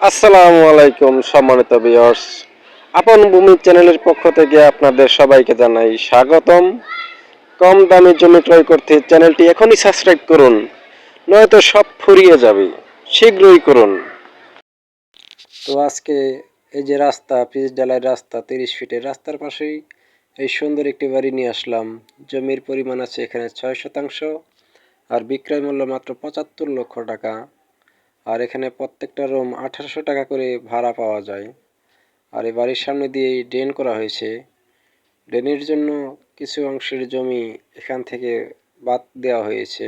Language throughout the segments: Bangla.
আসসালামু আলাইকুম, সম্মানিত ভিউয়ার্স আপন ভূমি চ্যানেলের পক্ষ থেকে আপনাদের সবাইকে জানাই স্বাগতম। কম দামে জমি ক্রয় করতে চ্যানেলটি এখনই সাবস্ক্রাইব করুন, নয়তো সব ফুরিয়ে যাবে। শীঘ্রই করুন। তো আজকে এই যে রাস্তা, পিচ ডালাই রাস্তা, তিরিশ ফিটের রাস্তার পাশেই এই সুন্দর একটি বাড়ি নিয়ে আসলাম। জমির পরিমাণ আছে এখানে ছয় শতাংশ আর বিক্রয় মূল্য মাত্র পঁচাত্তর লক্ষ টাকা। আর এখানে প্রত্যেকটা রুম আঠারোশো টাকা করে ভাড়া পাওয়া যায়। আর এই বাড়ির সামনে দিয়ে ড্রেন করা হয়েছে। ড্রেনের জন্য কিছু অংশের জমি এখান থেকে বাদ দেওয়া হয়েছে।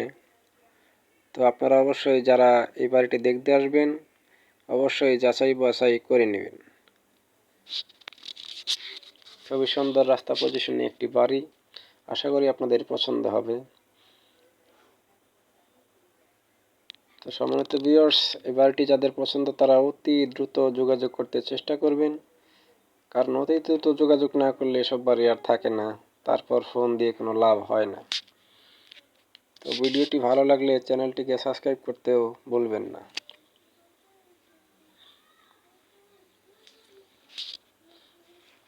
তো আপনারা অবশ্যই যারা এই বাড়িটি দেখতে আসবেন, অবশ্যই যাচাই বাছাই করে নেবেন। খুবই সুন্দর রাস্তা পজিশনে একটি বাড়ি। আশা করি আপনাদের পছন্দ হবে। তো সম্মানিত ভিউয়ার্স এই যাদের পছন্দ, তারা অতি দ্রুত যোগাযোগ করতে চেষ্টা করবেন। কারণ অতি দ্রুত যোগাযোগ না করলে এসব বাড়ি আর থাকে না। তারপর ফোন দিয়ে কোনো লাভ হয় না। তো ভিডিওটি ভালো লাগলে চ্যানেলটিকে সাবস্ক্রাইব করতেও ভুলবেন না।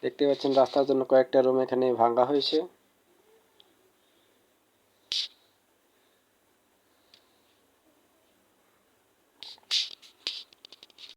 দেখতে পাচ্ছেন, রাস্তার জন্য কয়েকটা রুম এখানে ভাঙা হয়েছে।